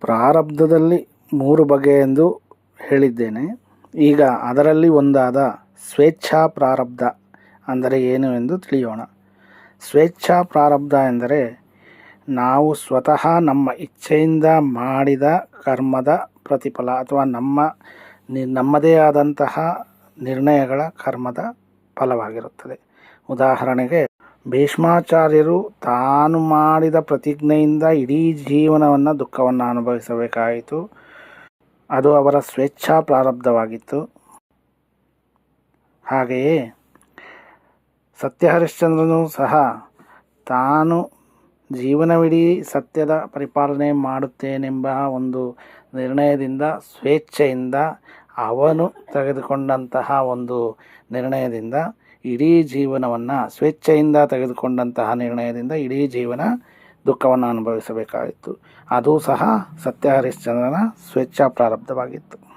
ಪ್ರಾರಬ್ಧದಲ್ಲಿ ಮೂರು ಬಗೆ ಎಂದು ಹೇಳಿದ್ದೇನೆ. ಈಗ ಅದರಲ್ಲಿ ಒಂದಾದ ಸ್ವೇಚ್ಛಾ ಪ್ರಾರಬ್ಧ ಅಂದರೆ ಏನು ಎಂದು ತಿಳಿಯೋಣ. ಸ್ವೇಚ್ಛಾ ಪ್ರಾರಬ್ಧ ಎಂದರೆ ನಾವು ಸ್ವತಃ ನಮ್ಮ ಇಚ್ಛೆಯಿಂದ ಮಾಡಿದ ಕರ್ಮದ ಪ್ರತಿಫಲ ಅಥವಾ ನಮ್ಮ ನಿ, ನಮ್ಮದೇ ಆದಂತಹ ನಿರ್ಣಯಗಳ ಕರ್ಮದ ಫಲವಾಗಿರುತ್ತದೆ. ಉದಾಹರಣೆಗೆ ಭೀಷ್ಮಾಚಾರ್ಯರು ತಾನು ಮಾಡಿದ ಪ್ರತಿಜ್ಞೆಯಿಂದ ಇಡೀ ಜೀವನವನ್ನು ದುಃಖವನ್ನು ಅನುಭವಿಸಬೇಕಾಯಿತು. ಅದು ಅವರ ಸ್ವೇಚ್ಛಾ ಪ್ರಾರಬ್ಧವಾಗಿತ್ತು. ಹಾಗೆಯೇ ಸತ್ಯಹರಿಶ್ಚಂದ್ರನು ಸಹ ತಾನು ಜೀವನವಿಡೀ ಸತ್ಯದ ಪರಿಪಾಲನೆ ಮಾಡುತ್ತೇನೆಂಬ ಒಂದು ನಿರ್ಣಯದಿಂದ, ಸ್ವೇಚ್ಛೆಯಿಂದ ಅವನು ತೆಗೆದುಕೊಂಡಂತಹ ಒಂದು ನಿರ್ಣಯದಿಂದ ಇಡೀ ಜೀವನವನ್ನು ಸ್ವೇಚ್ಛೆಯಿಂದ ತೆಗೆದುಕೊಂಡಂತಹ ನಿರ್ಣಯದಿಂದ ಇಡೀ ಜೀವನ ದುಃಖವನ್ನು ಅನುಭವಿಸಬೇಕಾಯಿತು. ಅದು ಸಹ ಸತ್ಯ ಹರಿಶ್ಚಂದ್ರನ ಸ್ವೇಚ್ಛಾ ಪ್ರಾರಬ್ಧವಾಗಿತ್ತು.